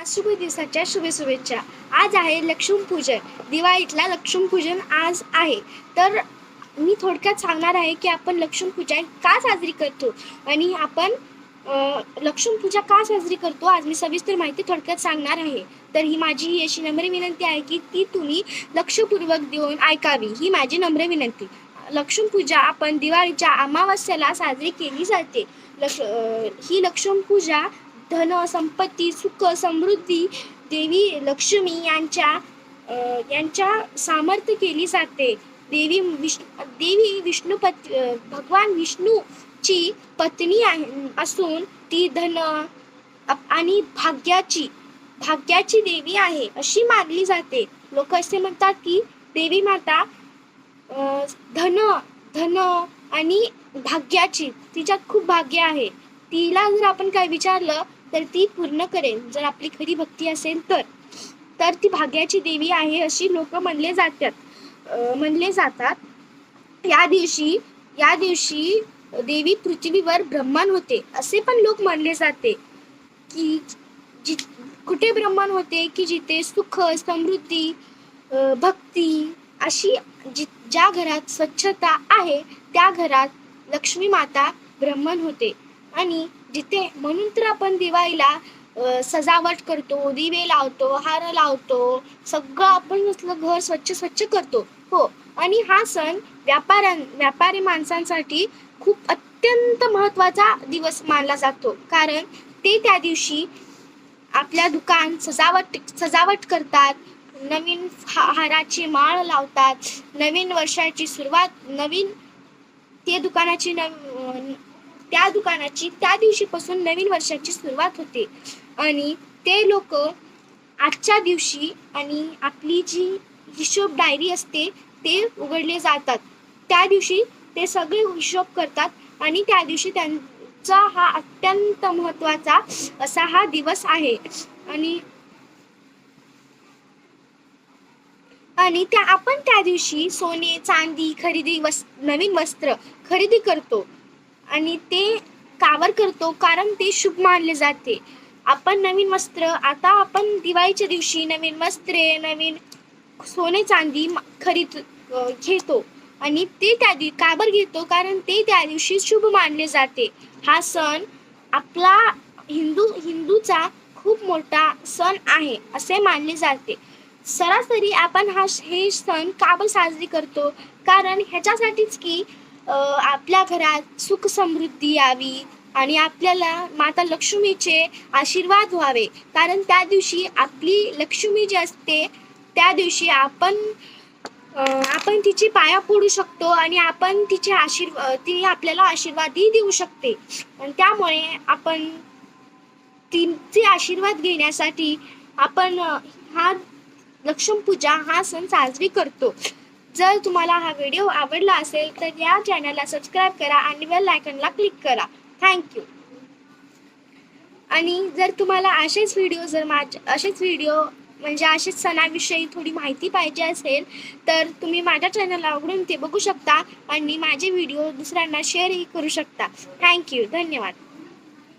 आज शुभ दिवसाच्या शुभ शुभेच्छा. आज आहे लक्ष्मीपूजन. दिवाळीतला लक्ष्मीपूजन आज आहे. तर मी थोडक्यात सांगणार आहे की आपण लक्ष्मीपूजन का साजरी करतो आणि आपण लक्ष्मीपूजा का साजरी करतो आज मी सविस्तर माहिती थोडक्यात सांगणार आहे. तर ही माझी ही अशी नम्र विनंती आहे की ती तुम्ही लक्षपूर्वक देऊन ऐकावी. ही माझी नम्र विनंती. लक्ष्मीपूजा आपण दिवाळीच्या अमावस्याला साजरी केली जाते. लक्ष ही लक्ष्मीपूजा धन संपत्ती सुख समृद्धी देवी लक्ष्मी यांच्या यांच्या सामर्थ्य केली जाते. देवी विष्णू देवी विष्णुपत अ, भगवान विष्णूची पत्नी आहे असून ती धन आणि भाग्याची भाग्याची देवी आहे अशी मानली जाते. लोक असे म्हणतात की देवी माता धन धन आणि भाग्याची तिच्यात खूप भाग्य आहे. तिला जर आपण काय विचारलं तर ती पूर्ण करेल. जर आपली खरी भक्ती असेल तर. तर ती भाग्याची देवी आहे अशी लोक म्हणले जातात. म्हणले जातात. या दिवशी या दिवशी देवी पृथ्वीवर ब्रह्मांड होते. असे पण लोक मानले जाते की जि कुठे ब्रह्मांड होते? की जिथे सुख समृद्धी भक्ती अशी जि ज्या घरात स्वच्छता आहे त्या घरात लक्ष्मी माता ब्रह्मन होते. आणि जिथे म्हणून तर आपण दिवाळीला सजावट करतो दिवे लावतो हार लावतो सगळं आपण नुसतं घर स्वच्छ स्वच्छ करतो. हो. आणि हा सण व्यापाऱ्यां व्यापारी माणसांसाठी खूप अत्यंत महत्त्वाचा दिवस मानला जातो. कारण ते त्या दिवशी आपल्या दुकान सजावट सजावट करतात नवीन हा हाराची माळ लावतात नवीन वर्षाची सुरुवात नवीन ते दुकानाची नव त्या दुकानाची त्या दिवशीपासून नवीन वर्षाची सुरुवात होते. आणि ते लोक आजच्या दिवशी आणि आपली जी हिशोब डायरी असते ते उघडले जातात. त्या दिवशी ते सगळे हिशोब करतात आणि त्या दिवशी त्यांचा हा अत्यंत महत्त्वाचा असा हा दिवस आहे. आणि आणि त्या आपण त्या दिवशी सोने चांदी खरेदी वस् नवीन वस्त्र खरेदी करतो. आणि ते कावर करतो कारण ते शुभ मानले जाते. आपण नवीन वस्त्र आता आपण दिवाळीच्या दिवशी नवीन वस्त्रे नवीन सोने चांदी मा- खरीद घेतो. आणि ते त्या दिव काबर घेतो कारण ते त्या दिवशी शुभ मानले जाते. हा सण आपला हिंदू हिंदूचा खूप मोठा सण आहे असे मानले जाते. सरासरी आपण हा हे सण काबर साजरी करतो. कारण ह्याच्यासाठीच की आपल्या घरात सुख समृद्धी यावी आणि आपल्याला माता लक्ष्मीचे आशीर्वाद व्हावे. कारण त्या दिवशी आपली लक्ष्मी जी असते त्या दिवशी आपण आपण तिची पाया पडू शकतो आणि आपण तिचे आशीर्वाद ती आपल्याला आशीर्वादही देऊ शकते. आणि त्यामुळे आपण तिचे आशीर्वाद घेण्यासाठी आपण हा लक्ष्मीपूजा हा सण साजरी करतो. जर तुम्हाला हा व्हिडिओ आवडला असेल तर या चॅनलला सबस्क्राईब करा आणि बेल आयकनला क्लिक करा. थँक्यू आणि जर तुम्हाला असेच व्हिडिओ जर माझ असेच व्हिडिओ म्हणजे असेच सणाविषयी थोडी माहिती पाहिजे असेल तर तुम्ही माझ्या चॅनलला उघडून ते बघू शकता आणि माझे व्हिडिओ दुसऱ्यांना शेअरही करू शकता. थँक्यू धन्यवाद.